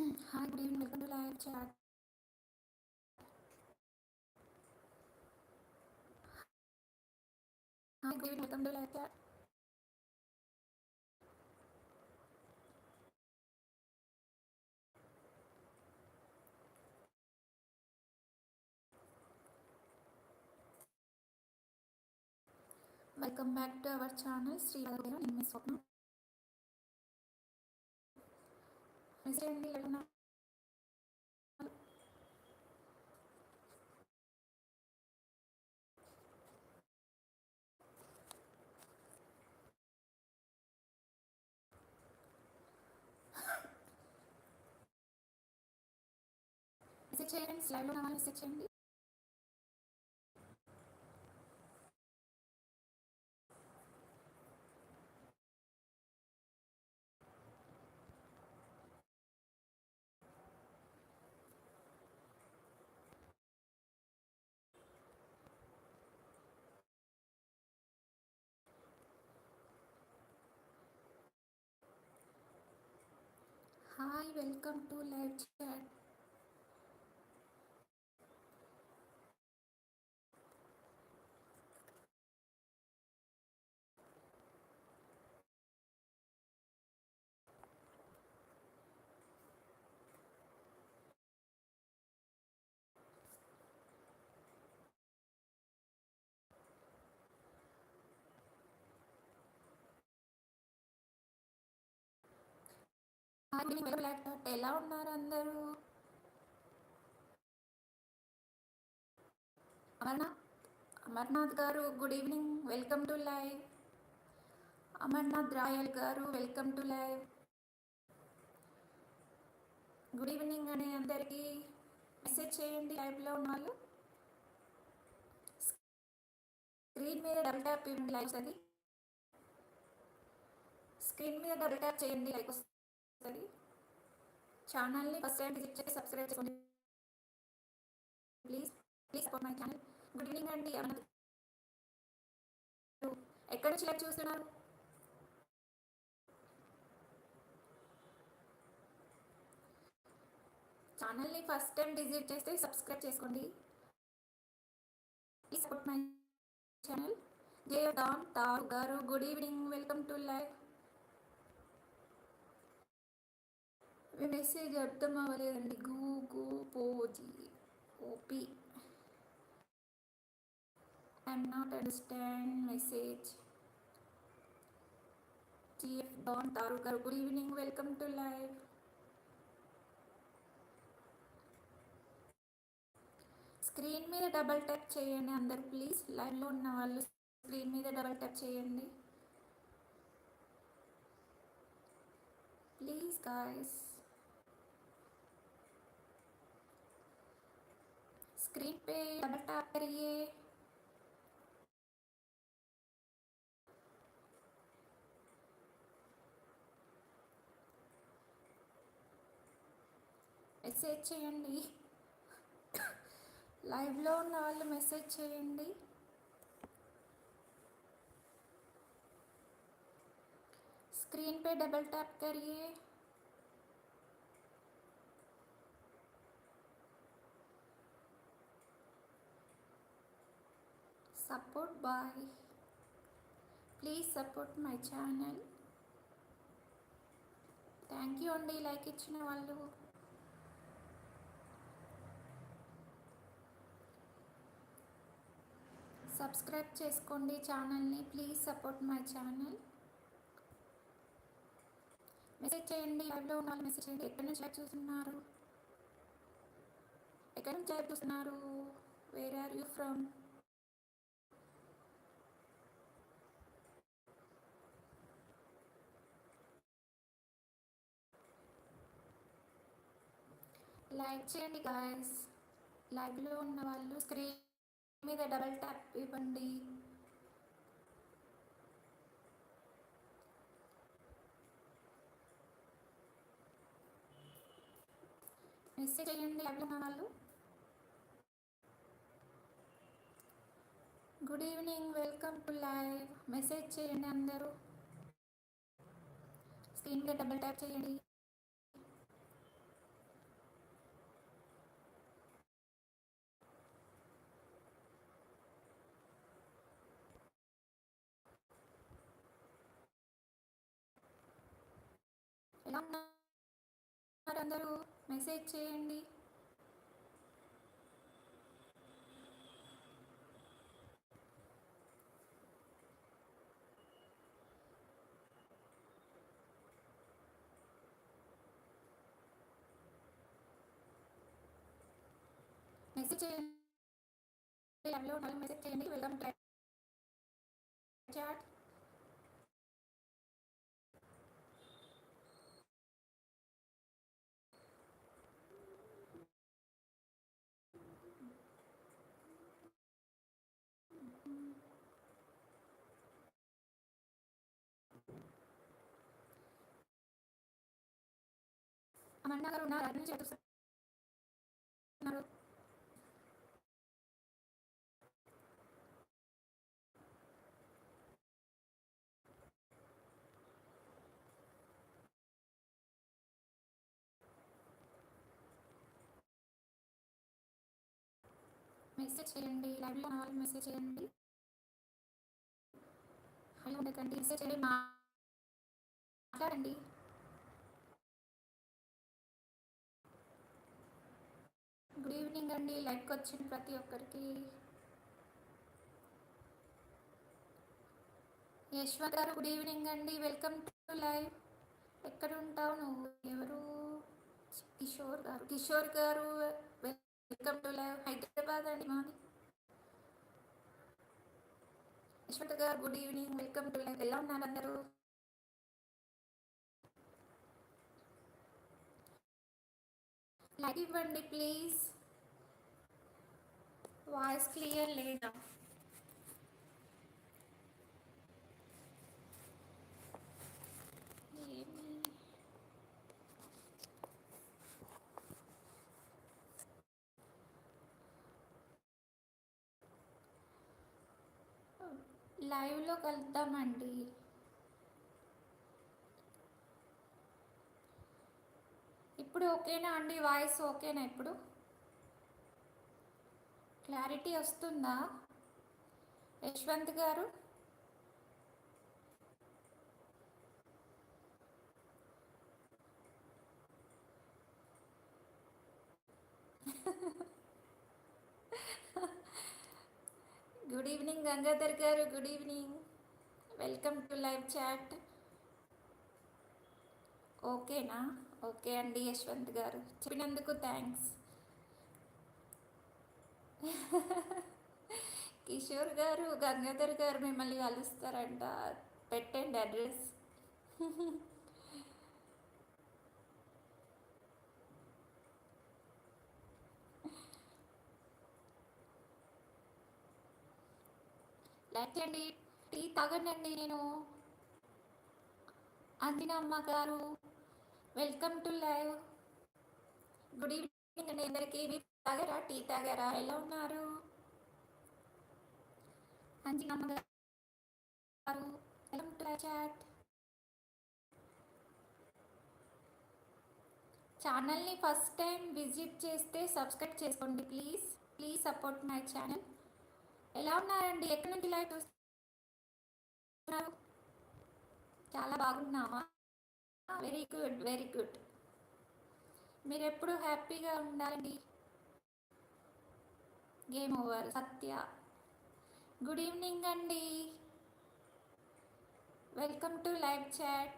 Hi, good evening. Welcome to live chat. Hi, good evening. Welcome to live chat. Welcome back to our channel, Sri Radha నేను మీ స్వప్న message అండి message చేయండి స్లైడ్లో ఉన్న message చేయండి. Hi welcome to live chat ఎలా ఉన్నారు అందరూ? అమర్నాథ్ అమర్నాథ్ గారు good evening welcome to live Amarnath Royal గారు welcome to live good evening అని అందరికీ మెసేజ్ చేయండి లైవ్లో ఉన్న వాళ్ళు. స్క్రీన్ మీద డబుల్ ట్యాప్ ఇవ్వండి లైవ్ అది స్క్రీన్ మీద డబుల్ ట్యాప్ చేయండి లైక్ సరే ఛానల్ని ఫస్ట్ టైం విజిట్ చేసి సబ్స్క్రైబ్ చేసుకోండి please please support my channel good evening అండి. ఎక్కడ ఎక్కడి నుంచి లైవ్ చూస్తున్నారు? ఛానల్ని ఫస్ట్ టైం విజిట్ చేస్తే సబ్స్క్రైబ్ చేసుకోండి. Please support my channel Jaya don తారు గారు good evening welcome to live message అర్థం అవ్వలేదండి. గూ గూ పోజీ ఓపీ I'm not understand message GF don తారు గారు good evening welcome to live screen మీద డబల్ ట్యాప్ చేయండి అందరు ప్లీజ్ లైవ్లో ఉన్న వాళ్ళు స్క్రీన్ మీద డబల్ ట్యాప్ చేయండి. ప్లీజ్ గాయస్ स्क्रीन पे डबल टैप करिए మెసేజ్ చేయండి లైవ్లో ఉన్న వాళ్ళు మెసేజ్ చేయండి स्क्रीन पे डबल टैप करिए support bye. Please support my channel. Thank you అండి లైక్ ఇచ్చిన వాళ్ళు. సబ్స్క్రైబ్ చేసుకోండి ఛానల్ని. Please support my channel. Message చేయండి. లైవ్లో ఉన్న వాళ్ళు మెసేజ్ చేయండి. ఎక్కడి నుంచి లైవ్ చూస్తున్నారు? ఎక్కడి నుంచి లైవ్ చూస్తున్నారు? Where are you from like చేయండి గాయస్ లైవ్లో ఉన్న వాళ్ళు స్క్రీన్ మీద డబల్ ట్యాప్ ఇవ్వండి. మెసేజ్ చేయండి లైవ్లో ఉన్న వాళ్ళు. Good evening welcome to live message చేయండి అందరూ. స్క్రీన్ మీద డబల్ ట్యాప్ చేయండి ఉన్నారు అందరూ మెసేజ్ చేయండి. మెసేజ్ చేయండి. మెసేజ్ చేయండి. వెల్కమ్ చాట్ అమన్నా గారు ఉన్నారు అన్ని చేస్తున్నారు మెసేజ్ చేయండి లైవ్లో ఉన్న వాళ్ళు మెసేజ్ చేయండి. హలో ఉండకండి మెసేజ్ చేయండి మాట్లాడండి. గుడ్ ఈవినింగ్ అండి. లైక్ వచ్చిన ప్రతి ఒక్కరికి. యశ్వంత్ గారు గుడ్ ఈవినింగ్ అండి. Welcome to live. ఎక్కడ ఉంటావు నువ్వు? ఎవరు? కిషోర్ గారు. కిషోర్ గారు వెల్కమ్ టు లైవ్. హైదరాబాద్ అండి మాది. యశ్వంత్ గారు good evening. Welcome to live. ఎలా ఉన్నారు అందరూ? లైక్ ఇవ్వండి ప్లీజ్. వాయిస్ క్లియర్ లేదా? లైవ్లో కలుద్దామండి. ఇప్పుడు ఓకేనా అండి? వాయిస్ ఓకేనా ఇప్పుడు? క్లారిటీ వస్తుందా? యశ్వంత్ గారు? గుడ్ ఈవినింగ్ గంగాధర్ గారు good evening. Welcome to live chat. ఓకేనా? ఓకే అండి యశ్వంత్ గారు. చెప్పినందుకు థ్యాంక్స్. కిషోర్ గారు గంగాధర్ గారు మిమ్మల్ని కలుస్తారంట. పెట్టండి అడ్రస్. లేచండి టీ తాగండి నేను. అందినమ్మ గారు. Welcome to live. Good evening అండి అందరికీ. తాగారా? టీ తాగారా? ఎలా ఉన్నారు? Welcome to chat. ఛానల్ని ఫస్ట్ టైం విజిట్ చేస్తే సబ్స్క్రైబ్ చేసుకోండి please. Please support my channel. ఎలా ఉన్నారండి? ఎక్కడి నుంచి లైవ్ చూస్తున్నారు? చాలా బాగున్నామా వెరీ గుడ్ వెరీ గుడ్ మీరు ఎప్పుడు హ్యాపీగా ఉండాలండి? Game over Satya. Good evening అండి. Welcome to live chat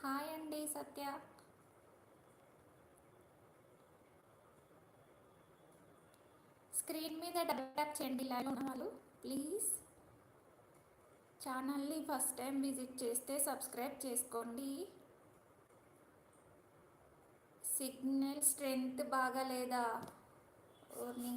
hi అండి సత్య. స్క్రీన్ మీద డబుల్ ట్యాప్ చేయండి లైవ్ ఉన్న వాళ్ళు. ప్లీజ్ ఛానల్ని ఫస్ట్ టైం విజిట్ చేస్తే సబ్స్క్రైబ్ చేసుకోండి. సిగ్నల్ స్ట్రెంగ్త్ బాగాలేదా? ఓర్ని